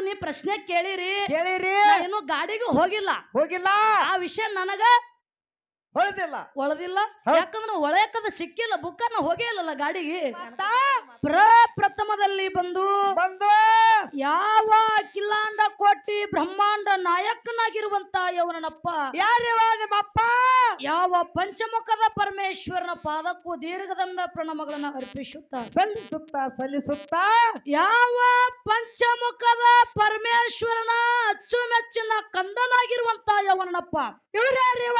ನೀ ಪ್ರಶ್ನೆ ಕೇಳಿರಿ. ಕೇಳಿರಿ. ಏನು ಗಾಡಿಗೆ ಹೋಗಿಲ್ಲ. ಹೋಗಿಲ್ಲ. ಆ ವಿಷಯ ನನಗ ಒಳದಿಲ್ಲ. ಒಳದಿಲ್ಲ ಯಾಕಂದ್ರೆ ಒಳಕದ ಸಿಕ್ಕಿಲ್ಲ ಬುಕ್ಕನ್ನ ಹೋಗೇ ಇಲ್ಲಲ್ಲ ಗಾಡಿಗೆ. ಮತ್ತ ಪ್ರಪ್ರಥಮದಲ್ಲಿ ಬಂದು ಬಂದು. ಯಾವ ಕಿಲ್ಲಾಂಡ ಕೋಟಿ ಬ್ರಹ್ಮಾಂಡ ನಾಯಕನಾಗಿರುವಂತ ಯವನಪ್ಪ ಯಾರಿವ ನಿಮ್ಮಪ್ಪ? ಯಾವ ಪಂಚಮುಖದ ಪರಮೇಶ್ವರನ ಪಾದಕ್ಕೂ ದೀರ್ಘದಂಡ ಪ್ರಣಮಗಳನ್ನ ಅರ್ಪಿಸುತ್ತ? ಸಲ್ಲಿಸುತ್ತ ಸಲ್ಲಿಸುತ್ತ. ಯಾವ ಪಂಚಮುಖದ ಪರಮೇಶ್ವರನ ಅಚ್ಚುಮೆಚ್ಚಿನ ಕಂದನಾಗಿರುವಂತ ಯವನಪ್ಪ ಇವರ್ಯಾರಿವ?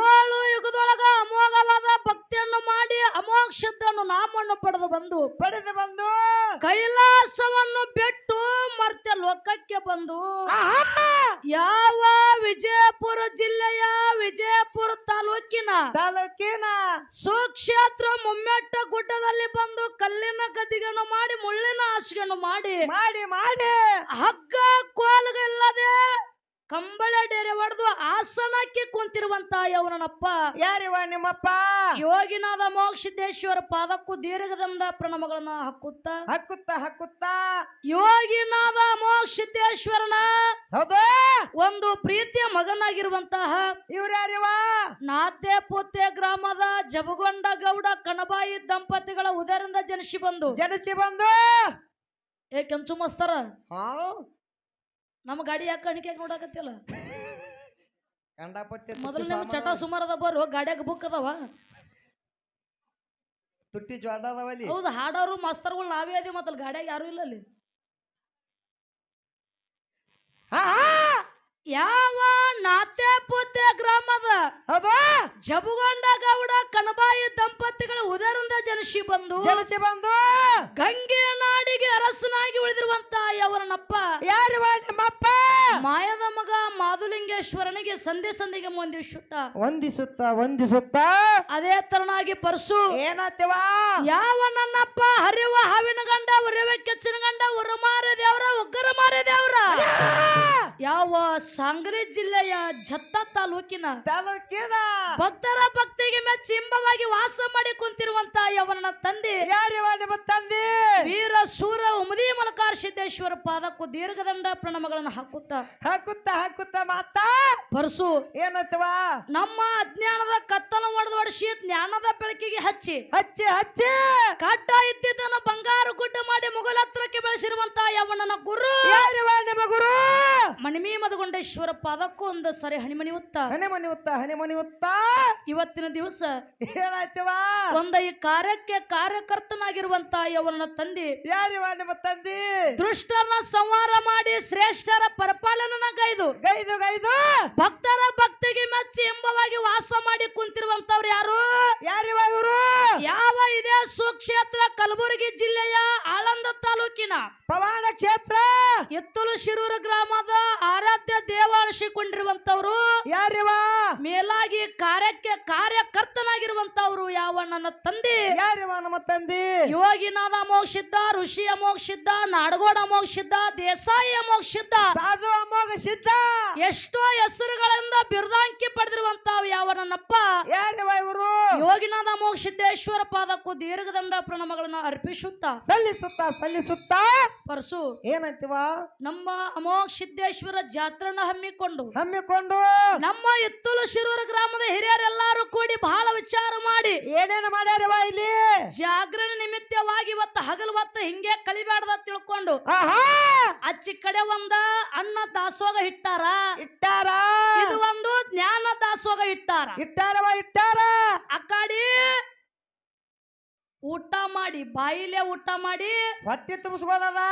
ಏಳು ಯುಗದೊಳಗ ಅಮೋಘವಾದ ಭಕ್ತಿಯನ್ನು ಮಾಡಿ ಅಮೋಕ್ಷದ್ದನ್ನು ನಾಮವನ್ನು ಪಡೆದು ಬಂದು ಪಡೆದು ಬಂದು ಕೈಲಾಸವನ್ನು ತಾಲೂಕಿನ ಸ್ವಕ್ಷೇತ್ರ ಸುಕ್ಷೇತ್ರ ಮುಮ್ಮೆಟ್ಟ ಗುಡ್ಡದಲ್ಲಿ ಬಂದು ಕಲ್ಲಿನ ಗದ್ದಿಗೆಯನ್ನು ಮಾಡಿ ಮುಳ್ಳಿನ ಹಾಸಿಗೆಯನ್ನು ಮಾಡಿ ಮಾಡಿ ಮಾಡಿ. ಹಗ್ಗ ಕೋಲುಗಳಿಲ್ಲದೆ ಕಂಬಳ ಡೇರೆ ಹೊಡೆದು ಆಸನಕ್ಕೆ ಕುಂತಿರುವಂತ ಯವನಪ್ಪ ಯಾರಿವ ನಿಮ್ಮಪ್ಪ? ಯೋಗಿನಾದ ಮೋಕ್ಷಿದ್ದೇಶ್ವರ ಪಾದಕ್ಕೂ ದೀರ್ಘದಂಡ ಪ್ರಣಮಗಳನ್ನ ಹಾಕುತ್ತ? ಹಕ್ಕುತ್ತ ಹಕ್ಕುತ್ತ ಯೋಗಿನಾದ ಮೋಕ್ಷಿದ್ದೇಶ್ವರನ ಹೌದು. ಒಂದು ಪ್ರೀತಿಯ ಮಗನಾಗಿರುವಂತಹ ಇವ್ರ್ಯಾರಿವ? ನಾತೆ ಪೂತೆ ಗ್ರಾಮದ ಜಬಗೊಂಡ ಗೌಡ ಕಣಬಾಯಿ ದಂಪತಿಗಳ ಉದರಿಂದ ಜನಿಸಿ ಬಂದು. ಜನಸಿ ಬಂದು. ಏ ಕೆಂಚು ಮಸ್ತರ ಹಾ? ನಮ್ಮ ಗಾಡಿ ಯಾಕೆ ಅಣಿಕೆ ನೋಡಕತ್ತಿಲ್ಲ ಕಂಡಾಪಟ್ಟೆ ಮೊದಲು ನಿಮ್ಮ ಚಟ ಸುಮಾರು ಅದ ಬರು ಗಾಡ್ಯಾಗ ಬುಕ್ ಅದಾವ. ತುಟ್ಟಿ ಜ್ವಾಡ ಹೌದು ಹಾಡೋರು ಮಾಸ್ತರ್ಗಳು ನಾವೇ ಅದೀವಿ ಮತ್ತಲ್ಲಿ ಗಾಡ್ಯಾಗ ಯಾರು ಇಲ್ಲ ಅಲ್ಲಿ. ಹಾ. ಯಾವ ನಾತೆ ಪೋತೆ ಗ್ರಾಮದ ಜಬುಗೊಂಡ ಗೌಡ ಕಣಬಾಯಿ ದಂಪತಿಗಳ ಉದರಂದ ಜನಶಿ ಬಂದು ಜನಶಿ ಬಂದು? ಗಂಗೆ ನಾಡಿಗೆ ಅರಸನಾಗಿ ಉಳಿದಿರುವಂತ ಯವರನಪ್ಪ ಯಾರು ನಿಮ್ಮಪ್ಪ? ಮಾಯದ ಮಗ ಮಾಧುಲಿಂಗೇಶ್ವರನಿಗೆ ಸಂಧಿ ಸಂಧಿಗೆ ಮುಂದಿಸುತ್ತ. ವಂದಿಸುತ್ತ ವಂದಿಸುತ್ತ? ಅದೇ ತರನಾಗಿ ಪರಸು. ಏನಾತಿವ ಯಾವ ನನ್ನಪ್ಪ ಹರಿವ ಹಾವಿನ ಗಂಡ ಉರಿವ ಕೆಚ್ಚಿನ ಗಂಡ ಉರಮಾರ ದೇವ್ರ ಒಗ್ಗರ ಮಾರ ದೇವ್ರ? ಯಾವ ಸಾಂಗ್ಲಿ ಜಿಲ್ಲೆಯ ಜತ್ತ ತಾಲೂಕಿನ ತಾಲೂಕಿನ ಭಕ್ತರ ಭಕ್ತಿಗೆ ಮೆಚ್ಚಿ ಇಂಬವಾಗಿ ವಾಸ ಮಾಡಿ ಕುಂತಿರುವಂತ ಯವನ ತಂದೆ ಯಾರಿವ ನಿಮ್ಮ ತಂದೆ? ವೀರ ಸೂರ ಉಮದಿ ಮಲಕಾರ ಸಿದ್ದೇಶ್ವರ ಪಾದಕ್ಕೂ ದೀರ್ಘದಂಡ ಪ್ರಣಮಗಳನ್ನು ಹಾಕುತ್ತ ಹಾಕುತ್ತ ಹಾಕುತ್ತ ಮಾತ? ಪರಸು ಏನತ್ವಾ ನಮ್ಮ ಅಜ್ಞಾನದ ಕತ್ತಲ ಒಡೆದು ಹೊಡಿಸಿ ಜ್ಞಾನದ ಬೆಳಕಿಗೆ ಹಚ್ಚಿ ಹಚ್ಚಿ ಹಚ್ಚಿ! ಕಟ್ಟ ಇದ್ದಿದ್ದನ್ನು ಬಂಗಾರ ಗುಡ್ಡ ಮಾಡಿ ಮುಗಲತ್ರಕ್ಕೆ ಬೆಳೆಸಿರುವಂತ ಯವನನ ಗುರು ಯಾರಿವ ನಿಮ್ಮ ಗುರು? ಮಣಿಮಿ ಮದಗೊಂಡೇಶ್ವರ ಪಾದಕ್ಕೂ ಒಂದು ಸರಿ ಹಣಿಮಣಿ ಉತ್ತ ಹಣೆ ಮನಿ ಉತ್ತ ಇವತ್ತಿನ ದಿವಸ ಏನಾಯ್ತವಾ ಒಂದ ಈ ಕಾರ್ಯಕ್ಕೆ ಕಾರ್ಯಕರ್ತನಾಗಿರುವಂತ ಯವನ ತಂದಿ ಯಾರಿವ ನಿಮ್ಮ ತಂದಿ? ದುಷ್ಟರನ್ನ ಸಂಹಾರ ಮಾಡಿ ಶ್ರೇಷ್ಠರ ಪರಿಪಾಲನ ಗೈದು. ಗೈದು ಗೈದು? ಭಕ್ತರ ಭಕ್ತಿಗೆ ಮೆಚ್ಚಿ ಎಂಬವಾಗಿ ವಾಸ ಮಾಡಿ ಕುಂತಿರುವಂತವ್ರು ಯಾರು? ಯಾರಿವ ಇವರು? ಯಾವ ಇದೆ ಸುಕ್ಷೇತ್ರ ಕಲಬುರಗಿ ಜಿಲ್ಲೆಯ ಆಳಂದ ಪವಾಡ ಕ್ಷೇತ್ರ ಎತ್ತಲು ಶಿರೂರು ಗ್ರಾಮದ ಆರಾಧ್ಯ ದೇವಾಳಿಸಿಕೊಂಡಿರುವಂತವ್ರು ಯಾರಿವ ಮೇಲಾಗಿ ಕಾರ್ಯಕ್ಕೆ ಕಾರ್ಯಕರ್ತನಾಗಿರುವಂತವ್ರು ಯಾವ ನನ್ನ ತಂದೆ? ಯಾರಿವ ನಮ್ಮ ತಂದೆ? ಯೋಗಿನಾದ ಮೋಕ್ಷಿದ್ದ ಋಷಿ ಅಮೋಕ್ಷಿದ್ದ ನಾಡಗೋಡ ಅಮೋಕ್ಷಿದ್ದ ದೇಸಾಯಿ ಅಮೋಕ್ಷಿದ್ದ ಸಾಧು ಅಮೋಘ ಸಿದ್ಧ. ಎಷ್ಟೋ ಹೆಸರುಗಳಿಂದ ಬಿರುದಾಂಕಿ ಪಡೆದಿರುವಂತಾವ್ ಯಾವ ನನ್ನಪ್ಪ? ಯಾರಿವ ಇವರು? ಯೋಗಿನಾದ ಮೋಕ್ಷಿದ್ದೇಶ್ವರ ಪಾದಕ್ಕೂ ದೀರ್ಘದಂಡ ಪ್ರಣಮಗಳನ್ನ ಅರ್ಪಿಸುತ್ತ. ಸಲ್ಲಿಸುತ್ತ ಸಲ್ಲಿಸುತ್ತ. ಪರಸು ಏನಂತೀವ ನಮ್ಮ ಅಮೋಕ್ಷಿದ್ದೇಶ್ವರ ಜಾತ್ರನ ಹಮ್ಮಿಕೊಂಡು ಹಮ್ಮಿಕೊಂಡು ನಮ್ಮ ಎತ್ತಲು ಶಿರೂರು ಗ್ರಾಮದ ಹಿರಿಯರೆಲ್ಲರೂ ಕೂಡಿ ಬಹಳ ವಿಚಾರ ಮಾಡಿ ಏನೇನು ಮಾಡ್ಯಾರವ ಇಲ್ಲಿ? ಜಾಗರಣ ನಿಮಿತ್ತವಾಗಿ ಇವತ್ತು ಹಗಲು ಹೊತ್ತು ಹಿಂಗೆ ಕಲಿಬೇಡದ ತಿಳ್ಕೊಂಡು ಆಹಾ! ಅಚ್ಚಿ ಕಡೆ ಒಂದ ಅನ್ನ ದಾಸೋಗ ಇಟ್ಟಾರ. ಇಟ್ಟಾರ? ಇದು ಒಂದು ಜ್ಞಾನ ದಾಸೋಗ ಇಟ್ಟಾರ. ಇಟ್ಟಾರವ ಇಟ್ಟಾರ? ಅಕ್ಕಾಡಿ ಊಟ ಮಾಡಿ ಬಾಯಿಲೆ ಊಟ ಮಾಡಿ ಹೊಟ್ಟಿ ತುಂಬಿಸ್ಬೋದದ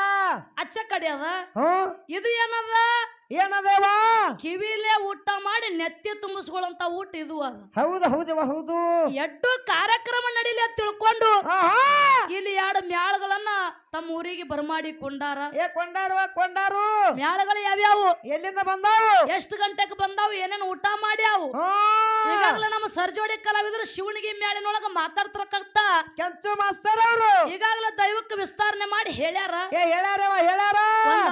ಅಚ್ಚ ಕಡೆ ಅದ. ಹ್ಮ್? ಇದು ಏನದ? ಏನದೇವ? ಕಿವಿಲೆ ಊಟ ಮಾಡಿ ನೆತ್ತಿ ತುಂಬಿಸ್ಕೊಳ್ಳಂತ ಊಟ ಇದು ಅದು. ಹೌದು ಹೌದವ ಹೌದು. ಎಡ್ಡು ಕಾರ್ಯಕ್ರಮ ನಡೀಲಿ ಅಂತ ತಿಳ್ಕೊಂಡು ಇಲ್ಲಿ ಎರಡು ಮ್ಯಾಳಗಳನ್ನ ತಮ್ಮ ಊರಿಗೆ ಬರಮಾಡಿ ಕೊಂಡಾರ. ಏ ಕೊಂಡಾರು ಕೊಂಡಾರು. ಮ್ಯಾಳಗಳು ಯಾವ್ಯಾವು? ಎಲ್ಲಿಂದ ಬಂದಾವು? ಎಷ್ಟು ಗಂಟೆಗೆ ಬಂದಾವು? ಏನೇನು ಊಟ ಮಾಡ್ಯಾವು. ಈಗಾಗಲೇ ನಮ್ಮ ಸರ್ಜೋಡಿ ಕಲಾವಿದರು ಶಿವನಿಗೆ ಮ್ಯಾಳಿನೊಳಗ ಮಾತಾಡ್ತಿರಕಂತ. ಕೆಂಚು ಮಾಸ್ತರ್ ಅವರು. ಈಗಾಗಲೇ ದೈವಕ್ಕೆ ವಿಸ್ತಾರಣೆ ಮಾಡಿ ಹೇಳ್ಯಾರ. ಏ ಹೇಳ್ಯಾರವ ಹೇಳ್ಯಾರ. ಒಂದ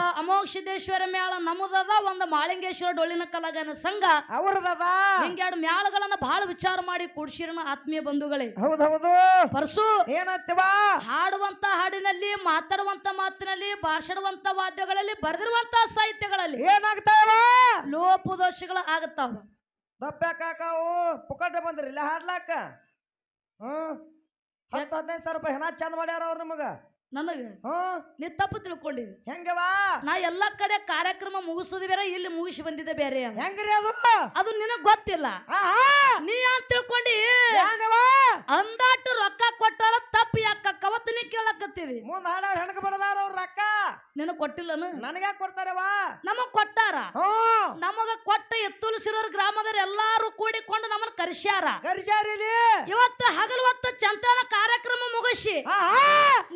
ಮ್ಯಾಳ ಅಮೋಘ ನಮ್ಮದದ ಒಂದು ಮಾಳಿಂಗೇಶ್ವರ ಡೊಳ್ಳಿನ ಕಲಾಗನ ಸಂಘ ಅವ್ರದದ? ಹಿಂಗೆರಡು ಮ್ಯಾಳಗಳನ್ನ ಬಹಳ ವಿಚಾರ ಮಾಡಿ ಕೂಡ್ಸಿರನ ಆತ್ಮೀಯ ಬಂಧುಗಳೇ. ಹೌದೌದು. ಹೌದು ಪರಸು ಏನಂತೀವ? ಹಾಡುವಂತ ಹಾಡಿನಲ್ಲಿ ಮಾತಾಡುವಂತ ಮಾತಿನಲ್ಲಿ ಭಾಷಣವಂತ ವಾದ್ಯಗಳಲ್ಲಿ ಬರೆದಿರುವಂತ ಸಾಹಿತ್ಯಗಳಲ್ಲಿ ಏನಾಗ್ತಾವ? ಲೋಪದೋಷಗಳು ಆಗುತ್ತಾವ ದಪ್ಪ್ಯಾಕಾವು ಪುಕಟ ಬಂದ್ರಿ ಇಲ್ಲ ಹಾಡ್ಲಾಕ? ಹ್ಮ್? ಹತ್ತು ಹದಿನೈದು ಸಾವಿರ ರೂಪಾಯಿ ಹೆಣ ಚಂದ ಮಾಡ್ಯಾರ ಅವ್ರು ನಮಗ? ನನಗೆ ನೀ ತಪ್ಪು ತಿಳ್ಕೊಂಡಿದ್ದಿ. ಹೆಂಗವಾ ನಾ ಎಲ್ಲಾ ಕಡೆ ಕಾರ್ಯಕ್ರಮ ಮುಗಿಸೋದು ಬೇರೆ ಇಲ್ಲಿ ಮುಗಿಸಿ ಬಂದಿದ್ದೆ ಬೇರೆ ಅದ. ಹೆಂಗ್ರಿ ಅದು? ಅದು ನಿನಗ್ ಗೊತ್ತಿಲ್ಲ. ನೀ ಅಂತ ತಿಳ್ಕೊಂಡಿ? ಅಂದಾಟು ಅಂದಾಟ ರೊಕ್ಕ ಕೊಟ್ಟಾರ ತಪ್ಪು ಯಾಕ ಅವತ್ತು ನೀ ಕೇಳಕತ್ತೀವಿ ಮುಂದ್ ಹಾಡಾರ ಹೆಣಕ ಬಡದಾರ ಅವ್ರ ರೊಕ್ಕ. ನಿನಗ್ ಕೊಟ್ಟಿಲ್ಲನು? ನನಗ ಕೊಡ್ತಾರ ನಮಗ್ ಕೊಟ್ಟಾರ? ಹ್ಮ್ ನಮಗ ಕೊಟ್ಟ ಎತ್ತುಲ್ಸಿರೋರ್ ಗ್ರಾಮದವ್ರ ಎಲ್ಲಾರು ಕೂಡಿಕೊಂಡು ನಮ್ಮನ್ನ ಕರ್ಸ್ಯಾರ. ಗರಿಜಾರಿಲಿ ಇವತ್ತು ಹಗಲು ಹೊತ್ತು ಚಂತನ ಕಾರ್ಯಕ್ರಮ ಮುಗಿಸಿ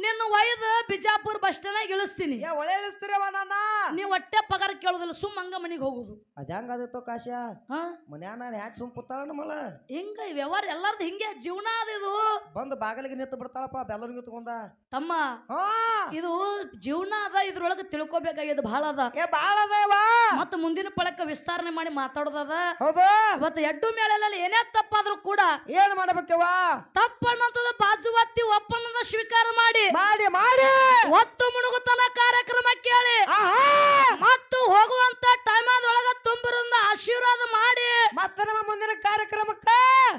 ನಿನ್ನ ಒಯ್ದು ಬಿಜಾಪುರ ಬಸ್ ಸ್ಟ್ಯಾಂಡ್ ಇಳಿಸ್ತೀನಿ. ಏ ಒಳ್ಳೆ ಇಳಿಸ್ತೀರವ ನನ್ನ. ನೀವ್ ಹೊಟ್ಟೆ ಪಗಾರ ಕೇಳುದಿಲ್ಲ ಸುಮ್ ಹಂಗ ಮನಿಗ್ ಹೋಗುದು. ಅದ ಹೆಂಗಾದಿತ್ತು ಕಾಶ ಹಾ? ಮನ್ಯಾನ ನಾನು ಹ್ಯಾಕ್ ಸುಮ್ ಕೂತಾಳ ನಮ್ಮಲ್ಲ ಹಿಂಗ ಈ ವ್ಯವಹಾರ ಎಲ್ಲಾರ್ದು ಹಿಂಗೆ ಜೀವನ ಅದ ಇದು. ಬಾಗಲಿಗೆ ಬಾಗಿಲಿಗೆ ನಿಂತು ಬಿಡ್ತಾಳಪ್ಪ ಬೆಲ್ಲರಿಗೆ ತಗೊಂಡ ತಮ್ಮ ಹಾ? ಇದು ಜೀವನ ಅದ ಇದ್ರೊಳಗೆ ತಿಳ್ಕೊಬೇಕಾಗ್ಯದ ಬಹಳ ಅದ. ಏ ಬಾಳ ಅದೇವಾ ಮತ್ತ ಮುಂದಿನ ಪಳಕ ವಿಸ್ತಾರಣೆ ಮಾಡಿ ಮಾತಾಡೋದದ ಹೌದು. ಇವತ್ತು ಎಡ್ಡು ಮೇಳೆಲ್ಲ ಏನೇ ತಪ್ಪಾದ್ರೂ ಕೂಡ ಏನ್ ಮಾಡ್ಬೇಕವ್ವ ತಪ್ಪನ್ನಂತದ ಬಾಜು ಒತ್ತಿ ಒಪ್ಪನ್ನದ ಸ್ವೀಕಾರ ಮಾಡಿ. ಮಾಡಿ ಮಾಡಿ. ಒತ್ತು ಮುಣುಗುತನ ಕಾರ್ಯಕ್ರಮ ಕೇಳಿ. ಆಹಾ. ಮತ್ತು ಹೋಗುವಂತ ಟೈಮ್ ಒಳಗ ತುಂಬಿರಿಂದ ಆಶೀರ್ವಾದ ಮಾಡಿ. ಮತ್ತೆ ನಮ್ಮ ಮುಂದಿನ ಕಾರ್ಯಕ್ರಮಕ್ಕ?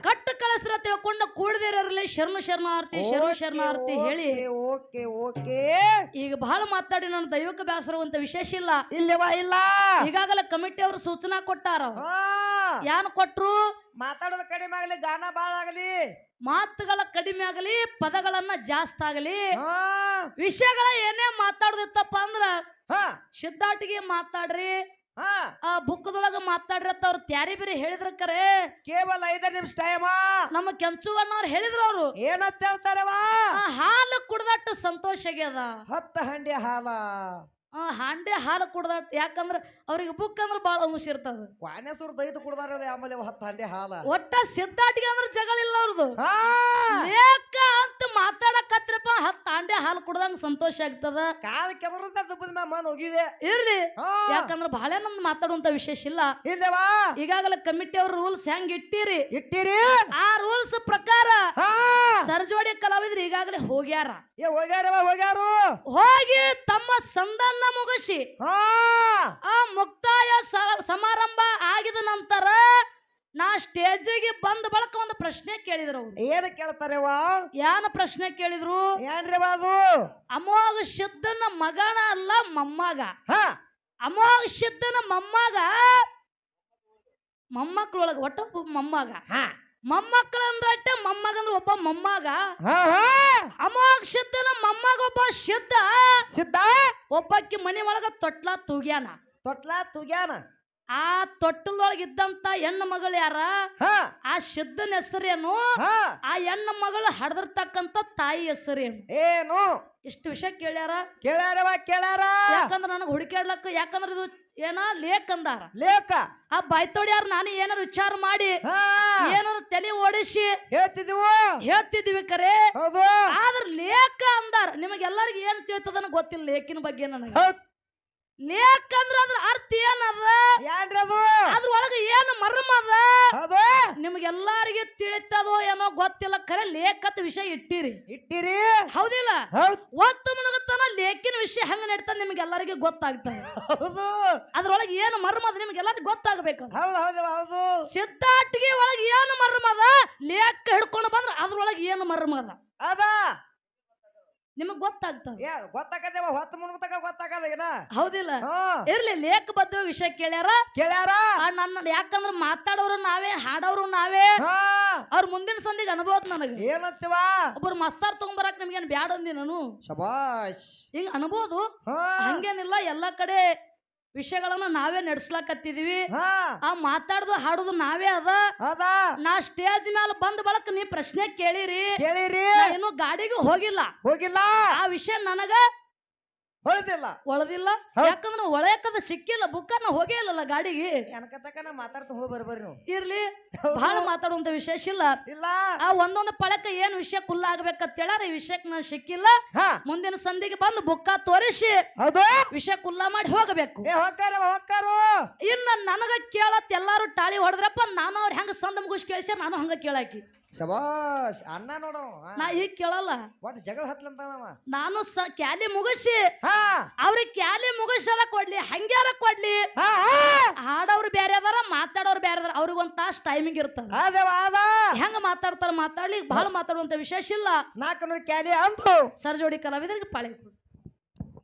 ಕಟ್ಟು ಕಳಿಸ್ರ ತಿಳ್ಕೊಂಡು ಕೂಡದಿರಲಿ ಶರ್ಮ ಶರ್ಮಾರ್ತಿ ಶರ್ಮ ಶರ್ಮಾರ್ತಿ ಹೇಳಿ. Okay okay. ಈಗ ಬಹಳ ಮಾತಾಡಿ ನಾನು ದೈವಿಕ ಅಂತ ವಿಶೇಷ ಇಲ್ಲ. ಇಲ್ಲವಾ? ಇಲ್ಲ. ಈಗಾಗಲೇ ಕಮಿಟಿ ಅವರು ಸೂಚನಾ ಕೊಟ್ಟಾರ. ಯಾನ್ ಕೊಟ್ರು? ಮಾತಾಡೋದ ಕಡಿಮೆ ಆಗಲಿ ಗಾನ ಬಾಳ ಆಗಲಿ. ಮಾತುಗಳ ಕಡಿಮೆ ಆಗಲಿ ಪದಗಳನ್ನ ಜಾಸ್ತಿ ಆಗಲಿ. ವಿಷಯಗಳ ಏನೇ ಮಾತಾಡದಿತ್ತಪ್ಪ ಅಂದ್ರ ಹಾ. ಸಿದ್ಧಾಟಿಗೆ ಮಾತಾಡ್ರಿ. ಹಾ. ಆ ಬುಕ್ಕದೊಳಗ ಮಾತಾಡ್ರಿ ಅಂತ ಅವ್ರು ತ್ಯಾರಿ ಬೇರೆ ಹೇಳಿದ್ರ ಕರೆ. ಕೇವಲ ಐದು ನಿಮಿಷ ಟೈಮ ನಮ್ಮ ಕೆಂಚುವಣ್ಣವ್ರು ಹೇಳಿದ್ರು ಅವರು. ಏನಂತ ಹೇಳ್ತಾರವಾ ಹಾಲು ಕುಡ್ದಟ್ಟು ಸಂತೋಷ ಆಗ್ಯದ. ಹತ್ತ ಹಂಡಿ ಹಾಲ. ಆ ಹಾಂಡೆ ಹಾಲು ಕುಡ್ದ ಯಾಕಂದ್ರ ಅವ್ರಿಗೆ ಬುಕ್ ಅಂದ್ರ ಬಾಳ ಹುಷಿ ಇರ್ತದ. ದೈತ ಕುಡ್ದಾರ ಆಮೇಲೆ ಹತ್ತು ಹಾಂಡೆ ಹಾಲ. ಒಟ್ಟ ಸಿದ್ಧಾಟಿಗೆ ಜಗಳ ಇಲ್ಲ ಅವ್ರದ್ದು ಹಾ! ಅಂತ ಮಾತಾಡಕತ್ರಪ್ಪ ಹತ್ತು ಹಾಂಡೆ ಹಾಲು ಕುಡ್ದಂಗ ಸಂತೋಷ ಆಗ್ತದ. ಕಾಲ ಕೆದರದ ದುಬ್ಬದ ಮನ್ ಹೋಗಿದೆ ಇರ್ಲಿ. ಯಾಕಂದ್ರೆ ಬಹಳ ನಮ್ದು ಮಾತಾಡುವಂತ ವಿಶೇಷ ಇಲ್ಲ. ಇಲ್ಲವಾ? ಈಗಾಗಲೇ ಕಮಿಟಿ ಅವ್ರ ರೂಲ್ಸ್ ಹೆಂಗ್ ಇಟ್ಟಿರಿ? ಇಟ್ಟಿರಿ? ಆ ರೂಲ್ಸ್ ಪ್ರಕಾರ ಸರ್ಜೋಡಿ ಕಲಾವಿದ್ರು ಈಗಾಗಲೇ ಹೋಗ್ಯಾರ. ಏ ಹೋಗ್ಯಾರವ ಹೋಗ್ಯಾರು? ಹೋಗಿ ತಮ್ಮ ಸಂದನ್ನ ಮುಗಿಸಿ ಹಾ. ಆ ಮುಕ್ತಾಯ ಸ- ಸಮಾರಂಭ ಆಗಿದ ನಂತರ ನಾ ಸ್ಟೇಜಿಗೆ ಬಂದ ಬಳಕ ಒಂದು ಪ್ರಶ್ನೆ ಕೇಳಿದ್ರು ಅವ್ರು. ಏನ್ ಕೇಳ್ತಾರವ ಯಾನ ಪ್ರಶ್ನೆ ಕೇಳಿದ್ರು? ಏನ್ರಿವ ಅದು? ಅಮೋಘ ಶುದ್ಧನ ಮಗನ ಅಲ್ಲ ಮೊಮ್ಮಗ. ಹಾ. ಅಮೋಘ ಶುದ್ಧನ ಮೊಮ್ಮಗ ಮೊಮ್ಮಕ್ಕಳೊಳಗ ಒಟ್ಟು ಮೊಮ್ಮಗ. ಹಾ. ಮೊಮ್ಮಕ್ಕಳು ಮೊಮ್ಮಗಂದ್ರ ಒಬ್ಬ ಮೊಮ್ಮಗ. ಶುದ್ಧನ ಮೊಮ್ಮಗ ಒಬ್ಬ ಶುದ್ಧ. ಸಿದ್ಧ ಒಬ್ಬಕ್ಕಿ ಮನೆ ಒಳಗ ತೊಟ್ಲ ತೂಗ್ಯಾನ. ತೊಟ್ಲ ತುಗ್ಯಾನ? ಆ ತೊಟ್ಟಲೊಳಗ ಇದ್ದಂತ ಹೆಣ್ಣು ಮಗಳು ಯಾರ? ಆ ಶುದ್ಧನ ಹೆಸರೇನು? ಆ ಹೆಣ್ಣು ಮಗಳು ಹಡದಿರ್ತಕ್ಕಂತ ತಾಯಿ ಹೆಸರೇನು? ಏನು? ಇಷ್ಟು ವಿಷಯ ಕೇಳ್ಯಾರ? ಕೇಳ್ಯಾರವ ಕೇಳ್ಯಾರ. ಯಾಕಂದ್ರ ನನಗೆ ಹುಡುಕ್ಯಾಡ್ಲಕ್ಕ? ಯಾಕಂದ್ರ ಇದು ಏನ ಲೇಖ ಅಂದಾರ. ಲೇಖ ಆ ಬಾಯ್ತೋಡ್ಯಾರ ನಾನು ಏನಾರು ವಿಚಾರ ಮಾಡಿ ಏನಾರು ತಲೆ ಓಡಿಸಿ ಹೇಳ್ತಿದ್ವು ಹೇಳ್ತಿದ್ವಿ ಕರೆ. ಆದ್ರ ಲೇಖ ಅಂದಾರ. ನಿಮಗೆಲ್ಲರಿಗೂ ಏನ್ ತಿಳಿತದನ ಗೊತ್ತಿಲ್ಲ ಲೇಖಿನ ಬಗ್ಗೆ ನನಗೆ. ಲೇಖ ಅಂದ್ರ ಅದ್ರ ಅರ್ಥ ಏನದ? ಏನ್ರಿ ಅದು ಅದ್ರೊಳಗ ಏನ್ ಮರ್ಮ ಅದ? ಹೌದು ನಿಮ್ಗೆಲ್ಲಾರಿಗೆ ತಿಳಿತದೋ ಏನೋ ಗೊತ್ತಿಲ್ಲ ಖರೆ ಲೇಖತ್ ವಿಷಯ ಇಟ್ಟಿರಿ. ಇಟ್ಟಿರಿ? ಹೌದಿಲ್ಲ? ಹೌದ್. ಒತ್ತು ಮುಳುಗುತ್ತಾನ ಲೇಖಿನ ವಿಷಯ ಹೆಂಗ ನಡೀತದ ನಿಮ್ಗೆಲ್ಲರಿಗೆ ಗೊತ್ತಾಗ್ತದೆ. ಹೌದು. ಅದ್ರೊಳಗೆ ಏನು ಮರ್ಮ ಅದ ನಿಮ್ಗೆಲ್ಲರಿಗೂ ಗೊತ್ತಾಗಬೇಕು ಹೌದು ಹೌದು ಹೌದು. ಸಿದ್ಧಾಟಿಗೆ ಒಳಗೆ ಏನು ಮರ್ಮ ಅದ? ಲೇಖ ಹಿಡ್ಕೊಂಡು ಬಂದ್ರ ಅದ್ರೊಳಗೆ ಏನು ಮರ್ಮ ಅದ? ಅದ? ನಿಮಗ್ ಗೊತ್ತಾಗ್ತದೆ. ಹೊತ್ತ ಗೊತ್ತಾಗಲ್ಲ ಏನ ಹೌದಿಲ್ಲ. ಇರ್ಲಿ ಲೇಖ ಬದ್ಧ ವಿಷಯ ಕೇಳ್ಯಾರ? ಕೇಳ್ಯಾರ? ನನ್ನ ಯಾಕಂದ್ರ ಮಾತಾಡೋರು ನಾವೇ ಹಾಡೋರು ನಾವೇ? ಅವ್ರ ಮುಂದಿನ ಸಂದಿಗೆ ಅನುಭವ ನನಗೆ. ಏನಂತೀವ? ಒಬ್ಬರು ಮಸ್ತಾರ್ ತಗೊಂಬರಕ್ ನಿಮ್ಗೇನ್ ಬ್ಯಾಡ ಅಂದಿ ನಾನು. ಶಬಾಶ್ ಹಿಂಗ ಅನ್ಬೋದು ಹಂಗೇನಿಲ್ಲ ಎಲ್ಲಾ ಕಡೆ ವಿಷಯಗಳನ್ನ ನಾವೇ ನಡೆಸ್ಲಾಕತ್ತಿದೀವಿ. ಆ ಮಾತಾಡುದು ಹಾಡುದು ನಾವೇ ಅದ. ಅದ ನಾ ಸ್ಟೇಜ್ ಮೇಲೆ ಬಂದ ಬಳಕ ನೀ ಪ್ರಶ್ನೆ ಕೇಳಿರಿ. ಕೇಳಿರಿ. ಏನು ಇನ್ನೂ ಗಾಡಿಗೂ ಹೋಗಿಲ್ಲ. ಹೋಗಿಲ್ಲ. ಆ ವಿಷಯ ನನಗ ಹೊಳ್ದಿಲ್ಲ. ಒಳದಿಲ್ಲ? ಹೌದ್. ಯಾಕಂದ್ರ ಒಳಕದ ಸಿಕ್ಕಿಲ್ಲ ಬುಕ್ಕನ ಹೋಗೇ ಇಲ್ಲಲ್ಲ ಗಾಡಿಗೆ. ಎನಕತಕ ನಾ ಮಾತಾಡ್ತಾ ಹೋಗಿ ಬರ್ಬರ್ರಿ ನೀವು. ಇರ್ಲಿ. ಬಹಳ ಮಾತಾಡುವಂತ ವಿಶೇಷ ಇಲ್ಲ. ಇಲ್ಲ. ಆ ಒಂದೊಂದು ಪಳಕ ಏನ್ ವಿಷಯ ಕುಲ್ಲ ಆಗ್ಬೇಕಂತ ಹೇಳ್ಯಾರ ಈ ವಿಷಯಕ್ಕೆ ನಾನು ಸಿಕ್ಕಿಲ್ಲ. ಮುಂದಿನ ಸಂಧಿಗೆ ಬಂದು ಬುಕ್ಕ ತೋರಿಸಿ. ವಿಷಯ ಕುಲ್ಲ ಮಾಡಿ ಹೋಗಬೇಕು. ಇನ್ನ ನನಗ ಕೇಳತ್ ಎಲ್ಲಾರು ಟಾಳಿ ಹೊಡೆದ್ರಪ್ಪ ನಾನು ಅವ್ರ ಹೆಂಗ ಸಂದ ಮುಗಿಸ್ ಕೇಳಿಸ್ಯಾರ ನಾನು ಹಂಗ ಕೇಳಾಕಿ. ಶಬಾಷ್ ಅನ್ನ ನೋಡು ನಾ ಈಗ ಕೇಳಲ್ಲ. ಒಟ್ ಜಗಳ ಹತ್ಲಂತ ನಾನು ಸ ಕ್ಯಾಲಿ ಮುಗಿಸಿ. ಹಾ. ಅವ್ರಿಗೆ ಕ್ಯಾಲಿ ಮುಗಿಸಾರ ಕೊಡ್ಲಿ ಹಂಗ್ಯಾರ ಕೊಡ್ಲಿ. ಹಾ ಹಾ. ಹಾಡೋರು ಬೇರೆ ಅದಾರ ಮಾತಾಡೋರು ಬೇರೆ ಅದಾರ ಅವ್ರಿಗೆ ಒಂದ್ ತಾಸ್ ಟೈಮಿಂಗ್ ಇರ್ತದ ಅದ ಹೆಂಗ ಮಾತಾಡ್ತಾರ ಮಾತಾಡ್ಲಿ ಬಹಳ ಮಾತಾಡುವಂತ ವಿಶೇಷ ಇಲ್ಲ. ನಾಲ್ಕು ನೂರು ಕ್ಯಾಲಿ ಅಂತು ಸರ್ಜೋಡಿ ಕಲಾವಿದರಿಗೆ ಪಾಳಿ ಕೊಡು.